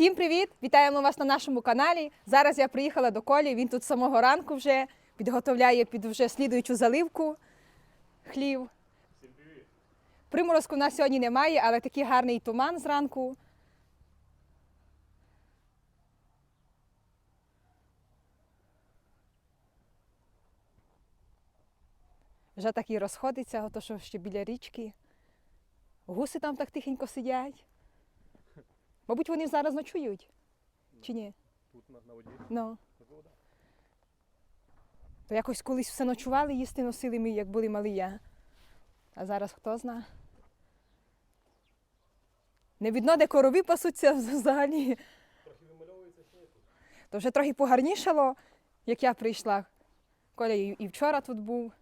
Всім привіт! Вітаємо вас на нашому каналі. Зараз я приїхала до Колі. Він тут з самого ранку вже підготовляє під вже слідуючу заливку хлів. Приморозку в нас сьогодні немає, але такий гарний туман зранку. Вже так і розходиться, ото що ще біля річки. Гуси там так тихенько сидять. Мабуть, вони зараз ночують. Чи ні? Тут на, на воді. Ну. То якось колись все ночували, їсти носили ми, як були малі я. А зараз хто зна. Не видно, де корови пасуться взагалі. Трохи вимальовується сніг тут. То вже трохи погарнішало, як я прийшла. Коля і вчора тут був.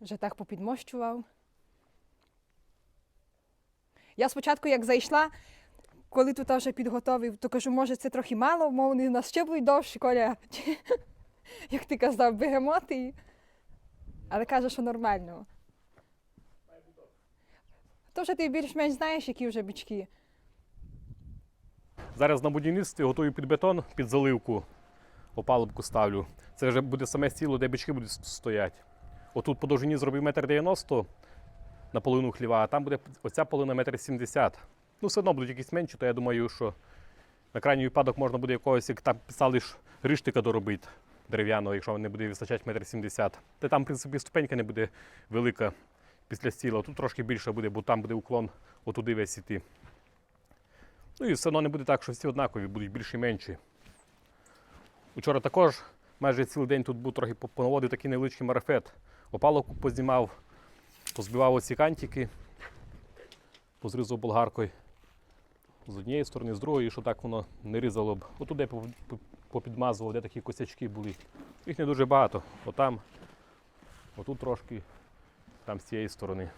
Вже так попідмощував. Я спочатку, як зайшла, коли тут вже підготовив, то кажу, може, це трохи мало, мов вони нас ще будуть довші, Коля. Як ти казав, бегемоти. Але каже, що нормально. То вже ти більш-менш знаєш, які вже бички. Зараз на будівництві готую під бетон, під заливку. Опалубку ставлю. Це вже буде саме стіло, де бички будуть стояти. Отут по довжині зробив метр дев'яносто на половину хліва, а там буде оця половина метр сімдесят. Ну, все одно будуть якісь менші, то я думаю, що на крайній випадок можна буде якогось, як там писали ж, риштика доробити дерев'яного, якщо не буде вистачати метр сімдесят. Та там, в принципі, ступенька не буде велика після стіла. Тут трошки більше буде, бо там буде уклон отуди весь іти. Ну і все одно не буде так, що всі однакові, будуть більші і менші. Учора також майже цілий день тут був трохи по- понаводив такий невеличкий марафет. Опаловку познімав, позбивав оці кантики, позрізав болгаркою з однієї сторони, з другої, щоб так воно не різало б. Отуди по- по- попідмазував, де такі косячки були. Їх не дуже багато. Отам, отут трошки, там з цієї сторони.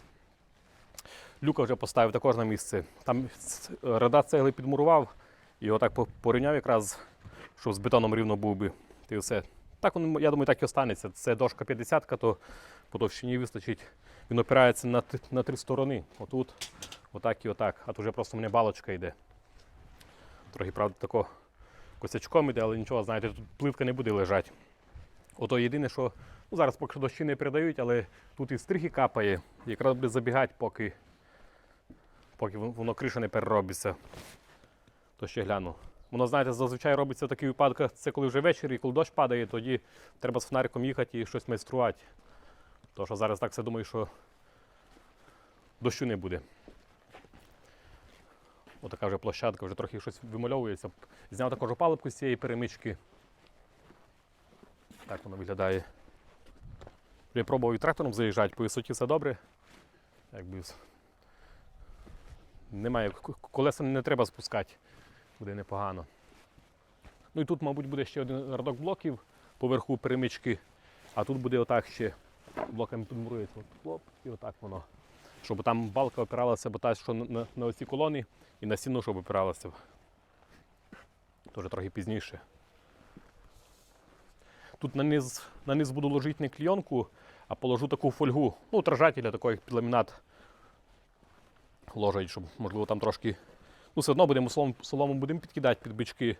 Люка вже поставив також на місце. Там рада цегли підмурував, і його так порівняв якраз, щоб з бетоном рівно був би. Та все. Так я думаю, так і останеться. Це дошка 50, то по товщині вистачить. Він опирається на, на три сторони. Отут, отак і отак. А то вже просто в балочка йде. Трохи, правда, тако косячком іде, але нічого, знаєте, тут пливка не буде лежати. Ото єдине, що ну, зараз поки що дощі не передають, але тут і стрихи капає. Якраз буде забігати, поки поки воно криша не переробиться. То ще гляну. Воно, знаєте, зазвичай робиться в таких випадках, це коли вже ввечері, коли дощ падає, тоді треба з фонариком їхати і щось майструвати. Тому що зараз так все думаю, що дощу не буде. Отака вже площадка, вже трохи щось вимальовується. Зняв також опалубку з цієї перемички. Так воно виглядає. Я пробував і трактором заїжджати, по висоті все добре. Якби немає, колеса не треба спускати, буде непогано. Ну і тут, мабуть, буде ще один радок блоків поверху перемички, а тут буде отак ще блоками підмурується. От хлоп, і отак воно. Щоб там балка опиралася, бо та, що на, на, на оці колони і на стіну, щоб опиралася. Теж трохи пізніше. Тут на низ, на низ буду ложити не клійонку, а положу таку фольгу, ну, тражателя такий, як під ламінат ложать, щоб, можливо, там трошки. Ну, все одно будемо солому, солому будемо підкидати під бички,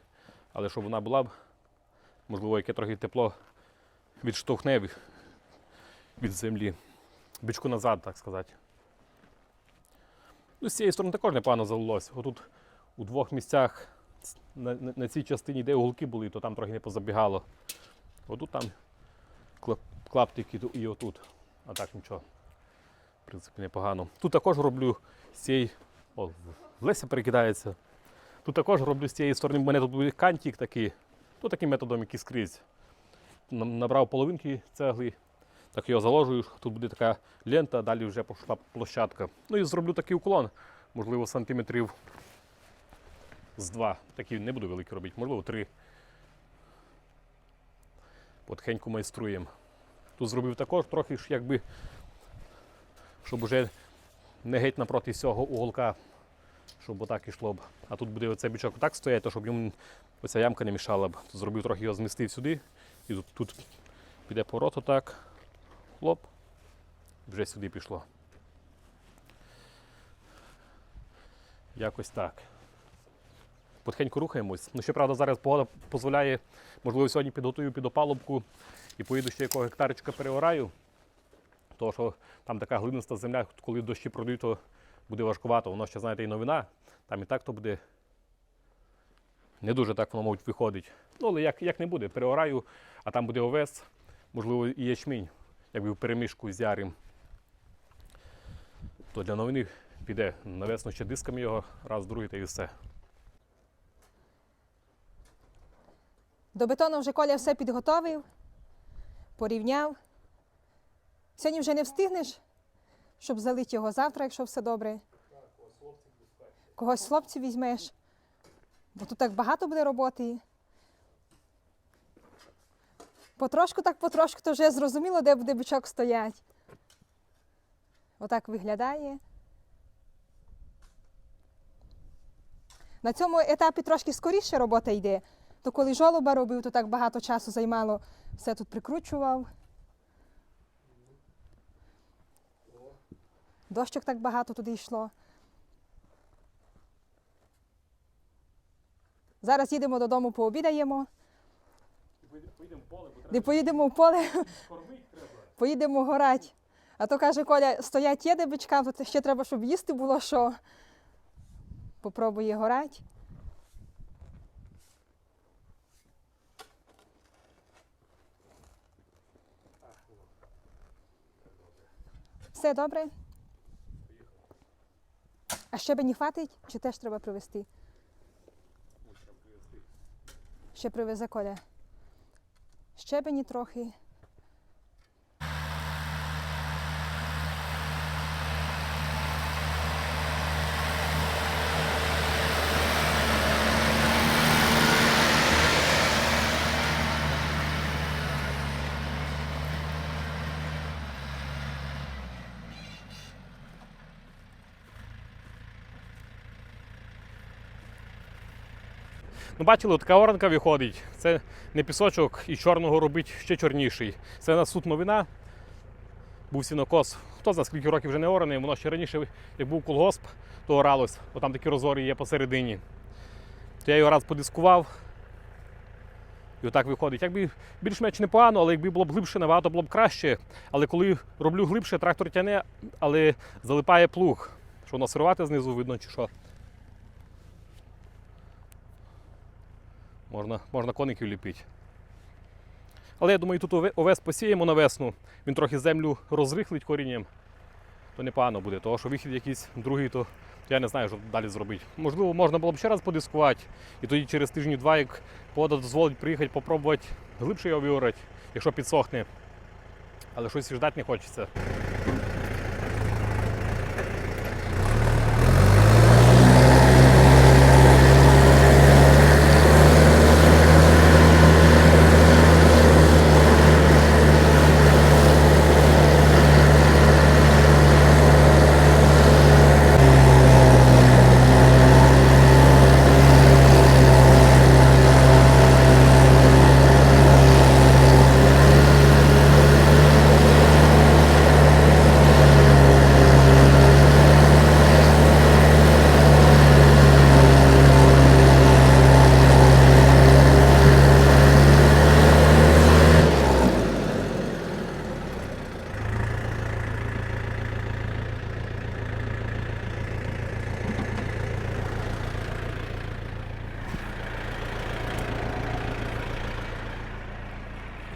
але щоб вона була, можливо, яке трохи тепло відштовхне від- землі. Бичку назад, так сказати. Ну, з цієї сторони також непогано залилось. Отут у двох місцях на, на, на цій частині, де уголки були, то там трохи не позабігало. Отут там клап- клаптики і отут. А так нічого. В принципі, непогано. Тут також роблю з цієї. О, Леся перекидається. Тут також роблю з цієї сторони. У мене тут буде кантик такий. Ну, таким методом, який скрізь. Набрав половинки цегли, так його заложую. Тут буде така лента, далі вже пішла площадка. Ну і зроблю такий уклон, можливо, сантиметрів з два. Такі не буду великі робити, можливо, три. Потихеньку майструємо. Тут зробив також трохи якби, щоб уже не геть напроти цього уголка, щоб отак ішло б. А тут буде оцей бічок так стояти, щоб йому оця ямка не мішала б. Тут зробив трохи його змістив сюди. І тут, тут піде поворот отак. Хлоп. Вже сюди пішло. Якось так. потихеньку рухаємось. Ну, щоправда, зараз погода дозволяє, можливо, сьогодні підготую під опалубку і поїду ще якого гектарчика переораю. Тому що там така глиниста земля, коли дощі пройдуть, то буде важкувато. Воно ще, знаєте, і новина. Там і так то буде не дуже так воно, мабуть, виходить. Ну, але як, як не буде, переораю, а там буде овес, можливо, і ячмінь, якби в перемішку з ярим. То для новини піде навесно ще дисками його, раз, другий та і все. До бетону вже Коля все підготовив, порівняв. Сьогодні вже не встигнеш, щоб залити його завтра, якщо все добре. Когось хлопців візьмеш. Бо тут так багато буде роботи. Потрошку так потрошку, то вже зрозуміло, де буде бичок стоять. Отак виглядає. На цьому етапі трошки скоріше робота йде. То коли жолоба робив, то так багато часу займало, все тут прикручував. Дощок так багато туди йшло. Зараз їдемо додому, пообідаємо. Поїдемо в поле, бо Де поїдемо в поле, треба. поїдемо горать. А то каже Коля, стоять є де бичкам, то ще треба, щоб їсти було що. Попробує горать. Все добре? А щебені хватить? Чи теж треба привезти? Ще привезе Коля. Щебені трохи. Ну, бачили, така оранка виходить. Це не пісочок і чорного робить ще чорніший. Це у нас тут новина. Був сінокос. Хто знає, скільки років вже не ораний, воно ще раніше, як був колгосп, то оралось. Бо там такі розори є посередині. То я його раз подискував. І отак виходить. Якби більш-менш непогано, але якби було б глибше, набагато було б краще. Але коли роблю глибше, трактор тяне, але залипає плуг. Що воно сирувати знизу видно чи що. Можна, можна коників ліпити. Але я думаю, тут ове- овес посіємо на весну. Він трохи землю розрихлить корінням. То непогано буде, тому що вихід якийсь другий, то я не знаю, що далі зробити. Можливо, можна було б ще раз подискувати. І тоді через тижні-два, як погода дозволить приїхати, попробувати глибше його виорати, якщо підсохне. Але щось і ждати не хочеться.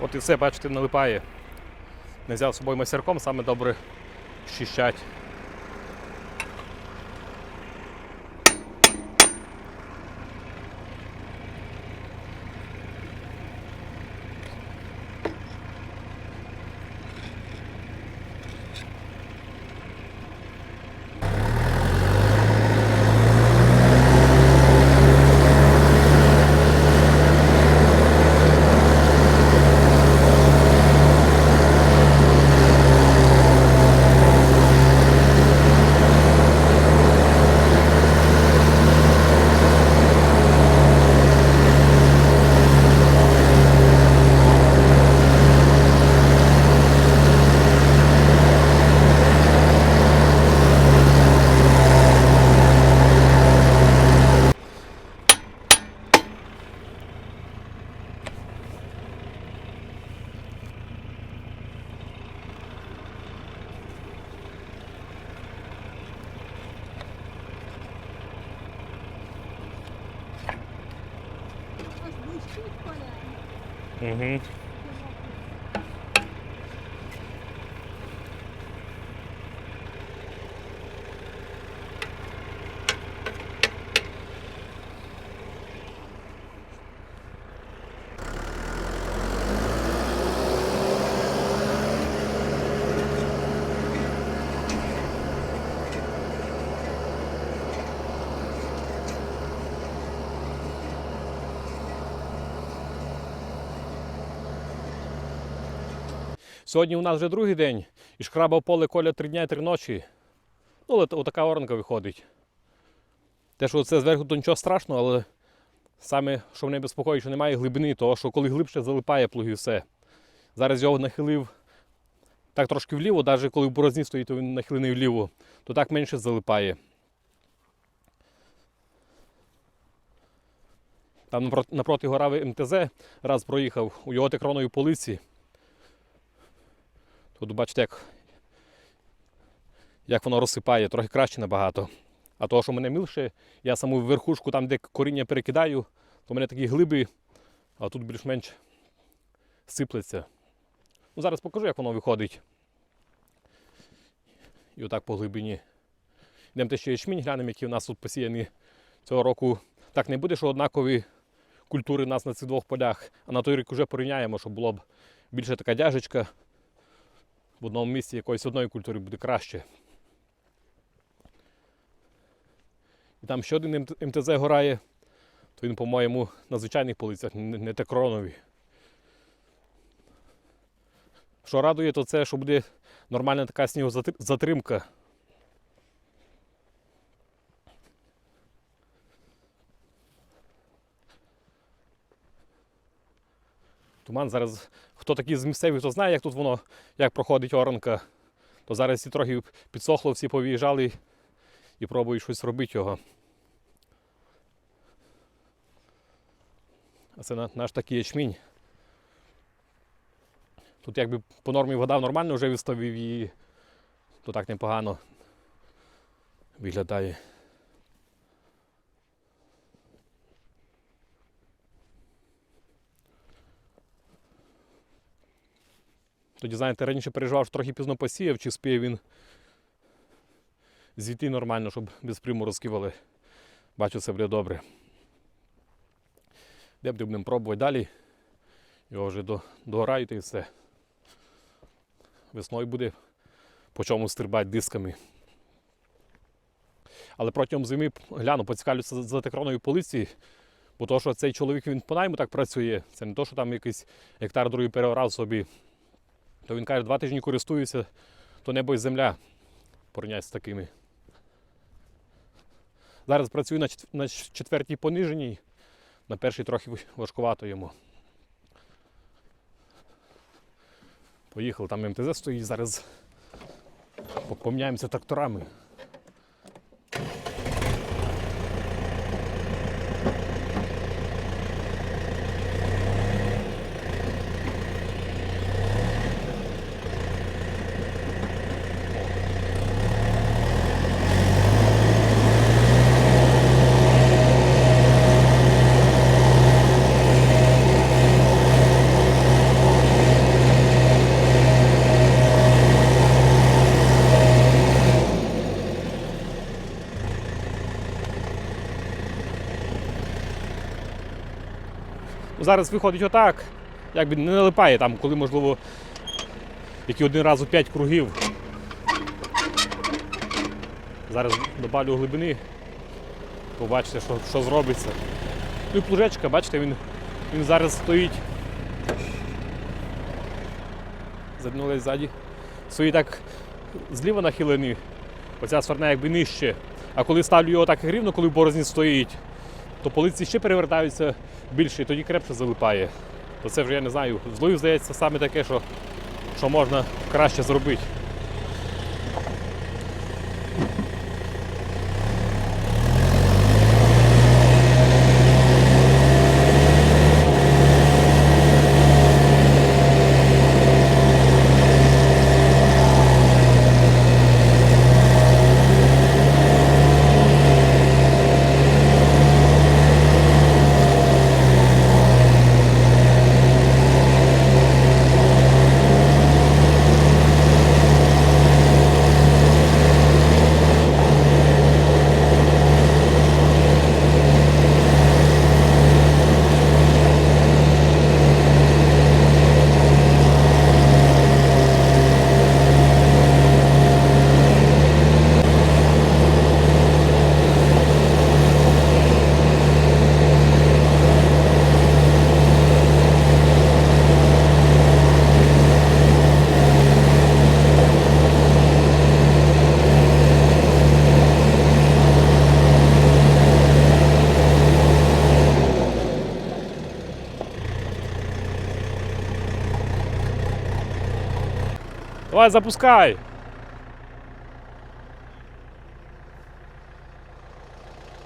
От і все, бачите, налипає. Не взяв з собою мастерком, саме добре щищать. Сьогодні у нас вже другий день, і шкраба поле коля три дня і три ночі. Ну, от, отака оранка виходить. Те, що це зверху, то нічого страшного, але саме, що мене безпокоїть, що немає глибини, того, що коли глибше залипає плуг все. Зараз його нахилив так трошки вліво, навіть коли в борозні стоїть, то він нахилений вліво, то так менше залипає. Там напроти горави МТЗ раз проїхав у його текроної полиці. Тут бачите, як, як воно розсипає, трохи краще набагато. А того, що мене мілше, я саму верхушку, там, де коріння перекидаю, то в мене такі глиби, а тут більш-менш сиплеться. Ну, зараз покажу, як воно виходить. І отак по глибині. Йдемо ще ячмінь, глянемо, які у нас тут посіяні цього року. Так не буде, що однакові культури у нас на цих двох полях, а на той рік вже порівняємо, щоб було б більше така дяжечка в одному місці якоїсь одної культури буде краще. І там ще один МТЗ горає, то він, по-моєму, на звичайних полицях, не текронові. Що радує, то це, що буде нормальна така снігозатримка. Туман зараз, хто такий з місцевих, хто знає, як тут воно, як проходить оранка, то зараз всі трохи підсохло, всі повиїжджали і пробують щось робити його. А це наш такий ячмінь. Тут якби по нормі вода нормально вже виставив її, то так непогано виглядає. Тоді, знаєте, раніше переживав, що трохи пізно посіяв, чи спіє він зійти нормально, щоб без приморозків, але бачу, це буде добре. Де будемо пробувати далі. Його вже до, догорають і все. Весною буде по чому стрибати дисками. Але протягом зими гляну, поцікавлюся за текроною полиці, бо то, що цей чоловік він по найму так працює, це не то, що там якийсь гектар другий переорав собі. То він каже, два тижні користуюся, то небо і земля порівняти з такими. Зараз працюю на, чет- на четвертій пониженій, на першій трохи важкувато йому. Поїхали, там МТЗ стоїть, зараз по- поміняємося тракторами. Зараз виходить отак, якби не налипає там, коли можливо які один раз у 5 кругів. Зараз добавлю глибини, побачите, що, що зробиться. Ну і плужечка, бачите, він, він зараз стоїть. Заднули ззаді. Стоїть так зліва нахилений, оця сторона якби нижче. А коли ставлю його так рівно, коли борозні стоїть, то полиці ще перевертаються більше і тоді крепше залипає. То це вже я не знаю. Злою здається саме таке, що, що можна краще зробити. Давай запускай.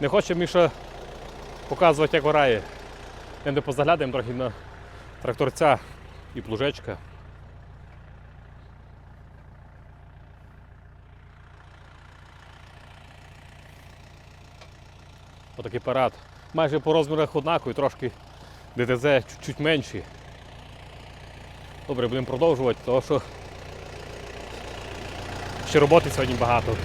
Не хоче Міша показувати, як орає. Ми не позаглядаємо трохи на тракторця і плужечка. Отакий парад. Майже по розмірах однаковий, трошки ДТЗ чуть-чуть менші. Добре, будемо продовжувати, тому що ще роботи сьогодні багато.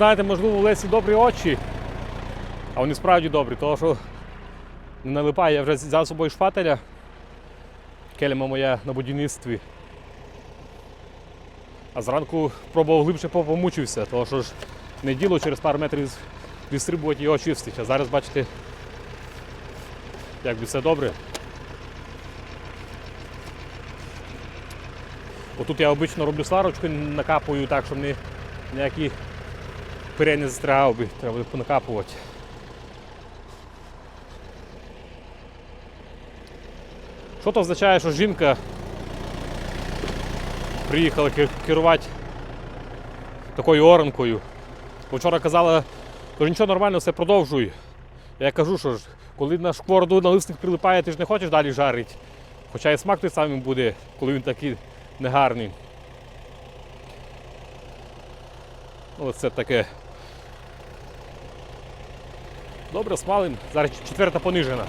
Знаєте, можливо, у Лесі добрі очі, а вони справді добрі, тому що не налипає. Я вже взяв з собою шпателя. Кельма моя на будівництві. А зранку пробував глибше помучився, тому що ж не діло через пару метрів відстрибувати його чистити. А зараз бачите, як би все добре. Отут я обично роблю сварочку, накапую так, щоб не ніякі пирей не застрягав би, треба буде понакапувати. Що то означає, що жінка приїхала керувати такою оранкою. Вчора казала, що нічого нормально, все продовжуй. Я кажу, що ж, коли на шквороду на листик прилипає, ти ж не хочеш далі жарити. Хоча і смак той самий буде, коли він такий негарний. Оце таке. Добре, спалим. Зараз четверта понижена.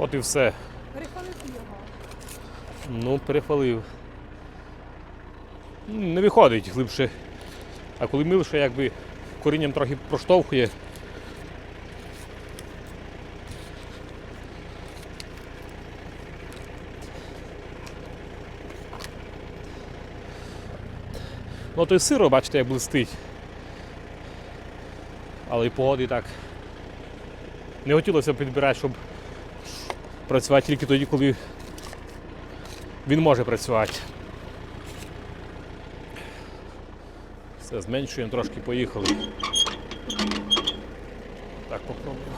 От і все. Перехвалити його. Ну, перехвалив. Не виходить глибше. А коли милше, якби корінням трохи проштовхує. Ну, той сиро, бачите, як блистить. Але і погоди так. Не хотілося б підбирати, щоб працювати тільки тоді, коли він може працювати. Все, зменшуємо, трошки поїхали. Так, попробуємо.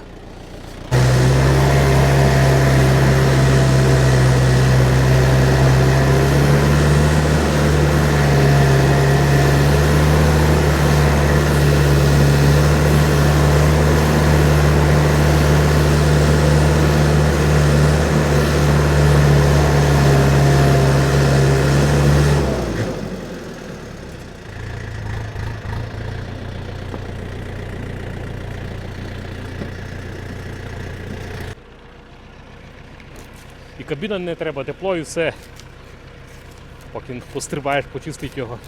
І кабіна не треба, тепло і все. Поки пострибаєш, почистить його.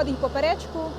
Коля вже проходить поперечку.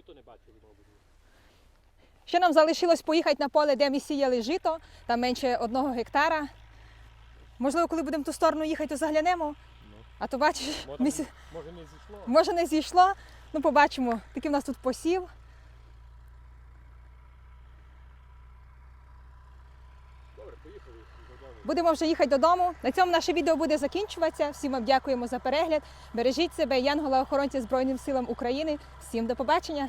Жито не бачили, мабуть. Ще нам залишилось поїхати на поле, де ми сіяли жито, там менше одного гектара. Можливо, коли будемо в ту сторону їхати, то заглянемо. А то бачиш, Може, ми може не зійшло. може не зійшло. Ну, побачимо. Такий в нас тут посів. Добре, поїхали додому. Будемо вже їхати додому. На цьому наше відео буде закінчуватися. Всім вам дякуємо за перегляд. Бережіть себе, Янгола охоронця Збройним силам України. Всім до побачення!